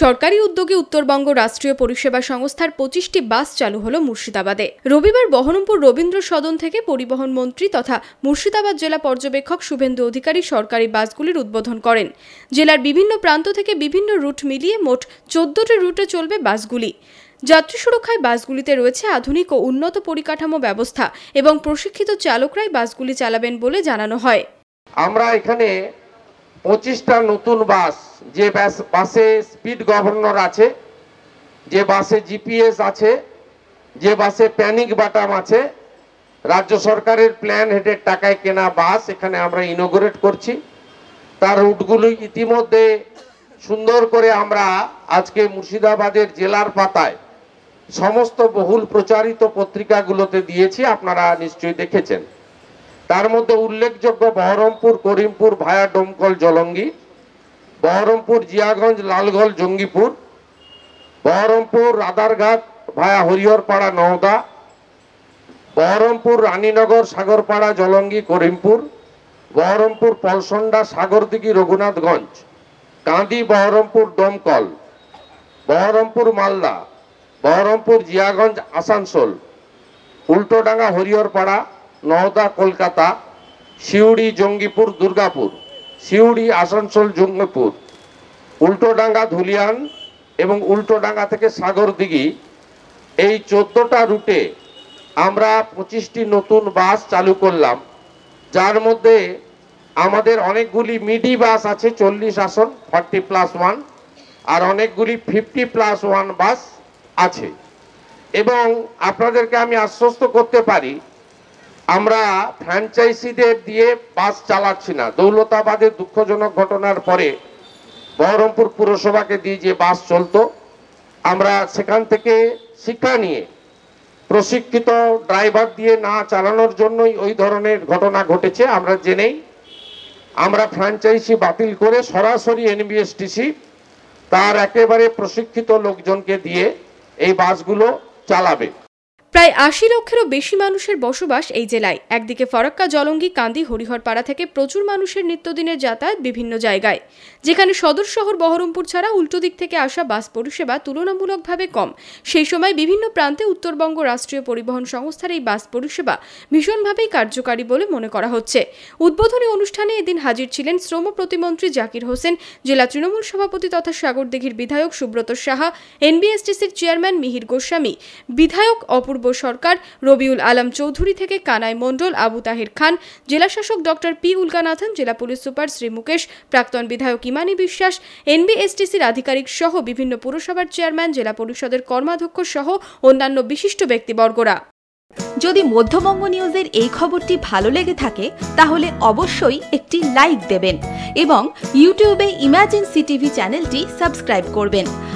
সরকারি উদ্যোগে উত্তরবঙ্গ রাষ্ট্রীয় পরিষেবা সংস্থার পঁচিশটি বাস চালু হলো মুর্শিদাবাদে। রবিবার বহরমপুর রবীন্দ্র সদন থেকে পরিবহন মন্ত্রী তথা মুর্শিদাবাদ জেলা পর্যবেক্ষক শুভেন্দু অধিকারী সরকারি বাসগুলির উদ্বোধন করেন। জেলার বিভিন্ন প্রান্ত থেকে বিভিন্ন রুট মিলিয়ে মোট চোদ্দটি রুটে চলবে বাসগুলি। যাত্রী সুরক্ষায় বাসগুলিতে রয়েছে আধুনিক ও উন্নত পরিকাঠামো ব্যবস্থা এবং প্রশিক্ষিত চালকরাই বাসগুলি চালাবেন বলে জানানো হয়। আমরা এখানে পঁচিশটা নতুন বাস, যে বাস- স্পিড গভর্নর আছে, যে বাসে জিপিএস আছে, যে বাসে প্যানিক বাটাম আছে, রাজ্য সরকারের প্ল্যান হেডের টাকায় কেনা বাস এখানে আমরা ইনোগ্রেট করছি। তার রুটগুলি ইতিমধ্যে সুন্দর করে আমরা আজকে মুর্শিদাবাদের জেলার পাতায় সমস্ত বহুল প্রচারিত পত্রিকাগুলোতে দিয়েছি, আপনারা নিশ্চয়ই দেখেছেন। তার মধ্যে উল্লেখযোগ্য বহরমপুর, করিমপুর ভায়া ডোমকল, জলঙ্গি, বহরমপুর জিয়াগঞ্জ লালগঞ্জ জঙ্গিপুর, বহরমপুর রাদারঘাট ভায়া হরিহরপাড়া, নওদা, বহরমপুর রানীনগর, সাগরপাড়া, জলঙ্গি, করিমপুর, বহরমপুর পলসন্ডা, সাগরদিঘি, রঘুনাথগঞ্জ, কাঁদি, বহরমপুর দমকল বহরমপুর মালদা, বহরমপুর জিয়াগঞ্জ, আসানসোল, উল্টোডাঙ্গা, হরিহরপাড়া নওদা, কলকাতা, সিউড়ি, জঙ্গিপুর, দুর্গাপুর, সিউড়ি, আসানসোল, জঙ্গিপুর, উল্টোডাঙ্গা, ধুলিয়ান এবং উল্টোডাঙ্গা থেকে সাগরদিঘি। এই চোদ্দোটা রুটে আমরা পঁচিশটি নতুন বাস চালু করলাম, যার মধ্যে আমাদের অনেকগুলি মিডি বাস আছে, চল্লিশ আসন, ফর্টি প্লাস ওয়ান, আর অনেকগুলি ফিফটি প্লাস ওয়ান বাস আছে। এবং আপনাদেরকে আমি আশ্বস্ত করতে পারি আমরা ফ্র্যাঞ্চাইজিদের দিয়ে বাস চালাচ্ছি না। দৌলতাবাদের দুঃখজনক ঘটনার পরে বহরমপুর পুরসভাকে দিয়ে যে বাস চলতো, আমরা সেখান থেকে শিক্ষা নিয়ে প্রশিক্ষিত ড্রাইভার দিয়ে না চালানোর জন্যই ওই ধরনের ঘটনা ঘটেছে, আমরা জেনেই। আমরা ফ্র্যাঞ্চাইজি বাতিল করে সরাসরি এনবিএসটিসি তার একেবারে প্রশিক্ষিত লোকজনকে দিয়ে এই বাসগুলো চালাবে। প্রায় আশি লক্ষেরও বেশি মানুষের বসবাস এই জেলায়। একদিকে ফরাক্কা, জলঙ্গি, কান্দি, হরিহরপাড়া থেকে প্রচুর মানুষের নিত্যদিনের যাতায়াত বিভিন্ন জায়গায়। যেখানে সদর শহর বহরমপুর ছাড়া উল্টো দিক থেকে আসা বাস পরিষেবা তুলনামূলকভাবে কম। সেই সময় বিভিন্ন প্রান্তে উত্তরবঙ্গ রাষ্ট্রীয় পরিবহন সংস্থার এই বাস পরিষেবা ভীষণভাবেই কার্যকারী বলে মনে করা হচ্ছে। উদ্বোধনী অনুষ্ঠানে এদিন হাজির ছিলেন শ্রম প্রতিমন্ত্রী জাকির হোসেন, জেলা তৃণমূল সভাপতি তথা সাগরদিঘির বিধায়ক সুব্রত সাহা, এনবিএসটিসির চেয়ারম্যান মিহির গোস্বামী, বিধায়ক অপূর্ব সরকার, রবিউল আলম চৌধুরী থেকে কানাই মণ্ডল, আবু তাহির খান জেলাশাসক ডক্টর পি. উলকানাথন, জেলা পুলিশ সুপার শ্রী মুকেশ, প্রাক্তন বিধায়ক ইমানি বিশ্বাস, এনবিএসটিসির আধিকারিক সহ বিভিন্ন পুরসভার চেয়ারম্যান, জেলা পরিষদের কর্মাধ্যক্ষ সহ অন্যান্য বিশিষ্ট ব্যক্তিবর্গরা। যদি মধ্যবঙ্গ নিউজের এই খবরটি ভালো লেগে থাকে, তাহলে অবশ্যই একটি লাইক দেবেন এবং ইউটিউবে ইমাজিন সিটিভি চ্যানেলটি সাবস্ক্রাইব করবেন।